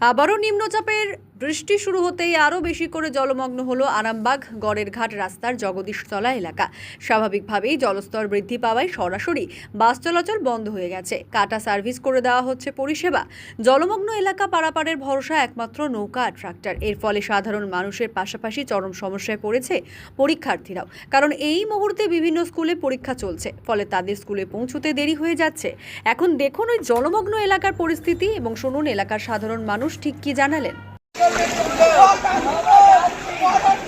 আবারও নিম্নচাপের বৃষ্টি শুরু হতেই আরও বেশি করে জলমগ্ন হলো আরামবাগ, গড়ের ঘাট রাস্তার জগদীশতলা এলাকা। স্বাভাবিকভাবেই জলস্তর বৃদ্ধি পাওয়ায় সরাসরি বাস চলাচল বন্ধ হয়ে গেছে। কাটা সার্ভিস করে দেওয়া হচ্ছে পরিষেবা। জলমগ্ন এলাকা পারাপারের ভরসা একমাত্র নৌকা আর ট্রাক্টর। এর ফলে সাধারণ মানুষের পাশাপাশি চরম সমস্যায় পড়েছে পরীক্ষার্থীরাও। কারণ এই মুহূর্তে বিভিন্ন স্কুলে পরীক্ষা চলছে, ফলে তাদের স্কুলে পৌঁছতে দেরি হয়ে যাচ্ছে। এখন দেখুন ওই জলমগ্ন এলাকার পরিস্থিতি এবং শুনুন এলাকার সাধারণ মানুষ ঠিক কি জানালেন। Thank you.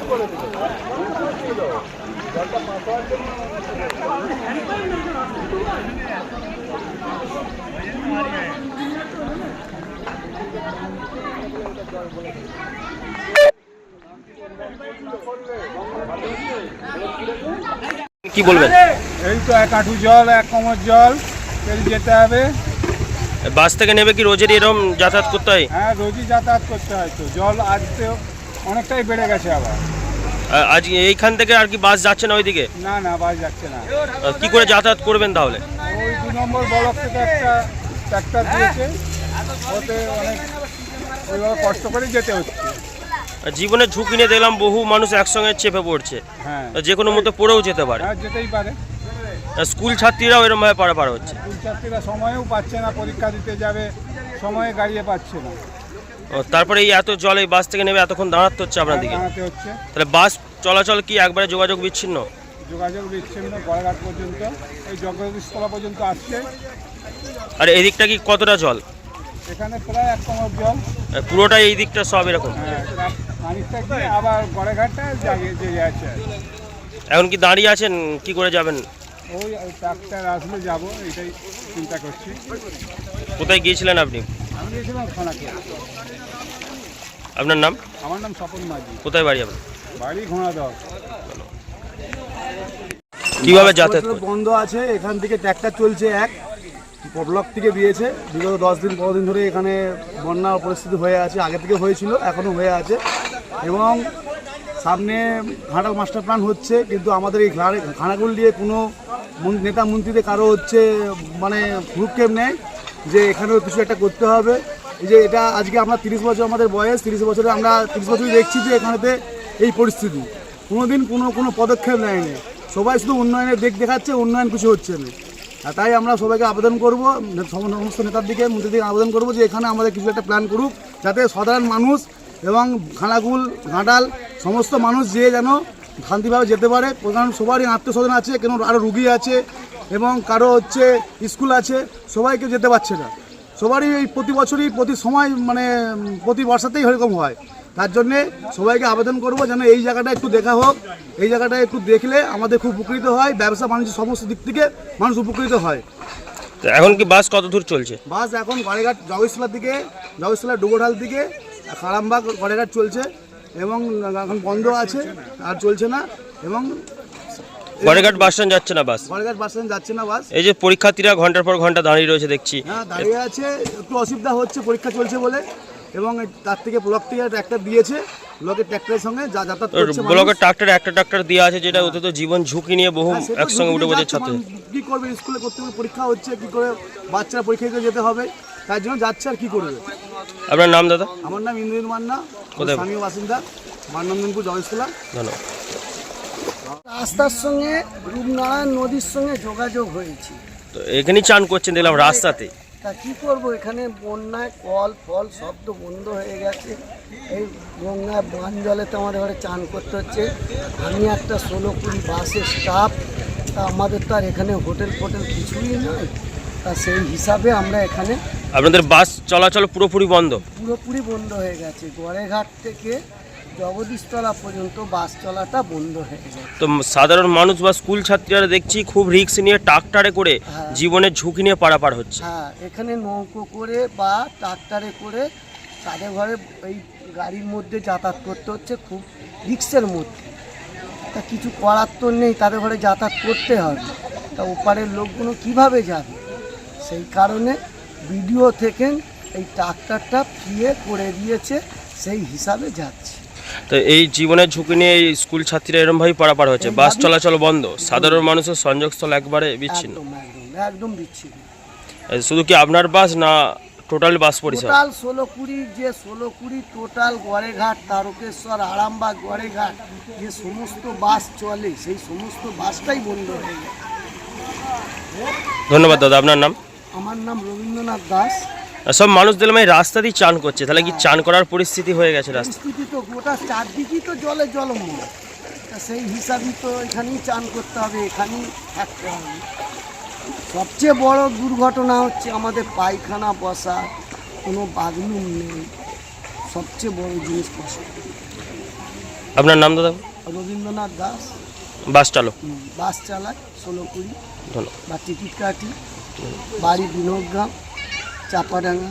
কি বলবেন? এই তো এক আঁঠু জল এক কোমর জল যেতে হবে। বাস থেকে নেবে কি রোজেরই এরকম যাতায়াত করতে হয়? হ্যাঁ রোজই যাতায়াত করতে হয় তো। জল আজ তো অনেকটাই বেড়ে গেছে আবার। আজ এইখান থেকে আর কি বাস যাচ্ছে না ওইদিকে? না না বাস যাচ্ছে না। কি করে যাতায়াত করবেন তাহলে? ওই দু নম্বর ব্লক থেকে একটা ট্র্যাক্টর দিয়েছে। ওতে অনেক ওইভাবে কষ্ট করে যেতে হচ্ছে। জীবনের ঝুঁকি নিয়ে দেখলাম বহু মানুষ একসঙ্গে চেপে পড়ছে। হ্যাঁ। যে কোনো মতো পড়েও যেতে পারে। হ্যাঁ যেতেই পারে। স্কুল ছাত্রীরাও এরমভাবে পারাপার হচ্ছে। স্কুল ছাত্রীরা সময়েও পাচ্ছে না পরীক্ষা দিতে যাবে সময়ে গাড়িয়ে পাচ্ছে না। ও, তারপরে এই এত জল এই বাস থেকে নেবে এতক্ষণ দাঁড়াতে হচ্ছে আপনাদেরকে দাঁড়াতে হচ্ছে। তাহলে বাস চলাচল কি একবারে যোগাযোগ বিচ্ছিন্ন? যোগাযোগ বিচ্ছিন্ন গড়াঘাট পর্যন্ত এই জগদীশতলা পর্যন্ত আসছে। আর এদিকটা কি কতটা জল? এখানে প্রায় এক কোমর জল। এই দিকটা সব এরকম? হ্যাঁ খানিকটা আবার গড়াঘাটটা জাগিয়ে জেগে আছে। এখন কি দাঁড়িয়ে আছেন? কি করে যাবেন? ওই ট্রাক্টার আসলে যাব এটাই চিন্তা করছি। কোথায় গিয়েছিলেন আপনি? আপনার নাম? আমার নাম স্বপন মাঝি। কোথায় বাড়ি আপনার? বাড়ি ঘোড়া দল কীভাবে যাতায়াত বন্ধ আছে এখান থেকে ট্র্যাক্টর চলছে এক। ব্লক থেকে দিয়েছে বিগত দশ দিন পনেরো দিন ধরে এখানে বন্যা পরিস্থিতি হয়ে আছে আগে থেকে হয়েছিল এখনও হয়ে আছে। এবং সামনে ঘাটাল মাস্টার প্ল্যান হচ্ছে কিন্তু আমাদের এই ঘাড়ে- খানাকুল দিয়ে কোনো নেতা মন্ত্রীদের কারও হচ্ছে মানে ভ্রুক্ষেপ নেয় যে এখানেও কিছু একটা করতে হবে। যে এটা আজকে আমরা তিরিশ বছর আমাদের বয়স, তিরিশ বছরে আমরা তিরিশ বছরই দেখছি যে এখানেতে এই পরিস্থিতি। কোনোদিন কোনো কোনো পদক্ষেপ নেয়নি। সবাই শুধু উন্নয়নের দিক দেখাচ্ছে, উন্নয়ন কিছু হচ্ছে না। আর তাই আমরা সবাইকে আবেদন করব সমস্ত নেতার দিকে মন্ত্রীর দিকে আবেদন করব যে এখানে আমাদের কিছু একটা প্ল্যান করুক, যাতে সাধারণ মানুষ এবং খানাকুল ঘাটাল, সমস্ত মানুষ যে যেন শান্তিভাবে যেতে পারে। প্রধান সবারই আত্মস্বজন আছে, কেন আরও রুগী আছে এবং কারও হচ্ছে স্কুল আছে সবাই কেউ যেতে পারছে না। সবারই এই প্রতি বছরই প্রতি সময় মানে প্রতি বর্ষাতেই এরকম হয়। তার জন্যে সবাইকে আবেদন করব যেন এই জায়গাটা একটু দেখা হোক। এই জায়গাটা একটু দেখলে আমাদের খুব উপকৃত হয় ব্যবসা বাণিজ্য সমস্ত দিক থেকে মানুষ উপকৃত হয়। তো এখন কি বাস কত দূর চলছে? বাস এখন গড়েঘাট জগেশতলার দিকে জগেশতলার ডুবোঢাল দিকে খারামবাগ গড়েঘাট চলছে এবং এখন বন্ধ আছে আর চলছে না। এবং গড়েঘাট বাস স্ট্যান্ড যাচ্ছে না বাস গড়েঘাট বাস স্ট্যান্ড যাচ্ছে না বাস এই যে পরীক্ষার্থীরা ঘণ্টার পর ঘণ্টা দাঁড়িয়ে রয়েছে দেখছি। হ্যাঁ দাঁড়িয়ে আছে একটু অসুবিধা হচ্ছে পরীক্ষা চলছে বলে। এবং তার থেকে ব্লক থেকে ট্র্যাক্টর দিয়েছে ব্লকের ট্র্যাক্টরের সঙ্গে যা যাতায়াত করছে ব্লকের ট্রাক্টর একটা ট্রাক্টর দেওয়া আছে যেটা ওতে তো জীবন ঝুঁকি নিয়ে বহু হ্যাঁ, একসঙ্গে উঠে বসে ছাত্র। কি করবে? স্কুলে করতে হবে পরীক্ষা হচ্ছে কি করে বাচ্চারা পরীক্ষা দিতে যেতে হবে? তার জন্য যাচ্ছে আর কি করবে? আপনার নাম দাদা? আমার নাম ইন্দ্রিন মান্না কোথায়? স্থানীয় বাসিন্দা মানন্দনপুর জগেশতলা ধন্যবাদ। রাস্তার সঙ্গে রূপনারায়ণ নদীর সঙ্গে যোগাযোগ হয়েছে। তো এখানেই চান করছেন দেখলাম রাস্তাতে? তা কী করব? এখানে বন্যায় কল ফল সব তো বন্ধ হয়ে গেছে। এই গঙ্গায় বান জলে তো আমাদের ঘরে চান করতে হচ্ছে। আমি একটা ষোলো কুড়ি বাসের স্টাফ তা আমাদের তো আর এখানে হোটেল ফোটেল কিছুই নয় তা সেই হিসাবে আমরা এখানে আপনাদের বাস চলাচল পুরোপুরি বন্ধ? পুরোপুরি বন্ধ হয়ে গেছে। গড়েঘাট থেকে জগদীশতলা পর্যন্ত বাস চলাটা বন্ধ হয়ে গেছে। তো সাধারণ মানুষ বা স্কুল ছাত্রীরা দেখছি খুব রিক্স নিয়ে ট্রাক্টারে করে হ্যাঁ। জীবনের ঝুঁকি নিয়ে পারাপার হচ্ছে। হ্যাঁ এখানে নৌকো করে বা ট্রাক্টারে করে তাদের ঘরে এই গাড়ির মধ্যে যাতায়াত করতে হচ্ছে খুব রিক্সের মধ্যে। তা কিছু করার তো নেই তাদের ঘরে যাতায়াত করতে হবে। তা ওপারের লোকগুলো কীভাবে যাবে? সেই কারণে ভিডিও থেকে এই ট্রাক্টারটা ফ্রিয়ে করে দিয়েছে সেই হিসাবে যাচ্ছে। তো এই জীবনের ঝুঁকি নিয়ে এই স্কুল ছাত্রীরা এরমভাবেই পারাপার হচ্ছে। বাস চলাচল বন্ধ সাধারণ মানুষের সংযোগস্থল একবারে বিচ্ছিন্ন। একদম বিচ্ছিন্ন। শুধু কি আপনার বাস না টোটাল বাস পরিষেবা? টোটাল ষোলো কুড়ি যে ষোলো কুড়ি টোটাল গড়েঘাট তারকেশ্বর আরামবাগ গড়েঘাট যে সমস্ত বাস চলে সেই সমস্ত বাসটাই বন্ধ হয়ে গেছে। ধন্যবাদ দাদা আপনার নাম? আমার নাম রবীন্দ্রনাথ দাস। সব মানুষ দেখলাম এই রাস্তা দিয়ে চান করছে। তাহলে কি চান করার পরিস্থিতি হয়ে গেছে রাস্তা পরিস্থিতি তো গোটা চারদিকেই তো জলে জলময় তা সেই হিসাবেই তো এখানেই চান করতে হবে এখানেই থাকতে হবে। সবচেয়ে বড় দুর্ঘটনা হচ্ছে আমাদের পায়খানা বসা কোনো বাথরুম নেই। সবচেয়ে বড় জিনিস কষ্ট আপনার নাম দাদা? রবীন্দ্রনাথ দাস। বাস চালক। বাস চালায় ষোলো কুড়ি। বা টিকিট কাটি বাড়ি বিনোদগ্রাম চাপাডাঙ্গা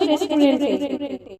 রেস্টুরেন্টে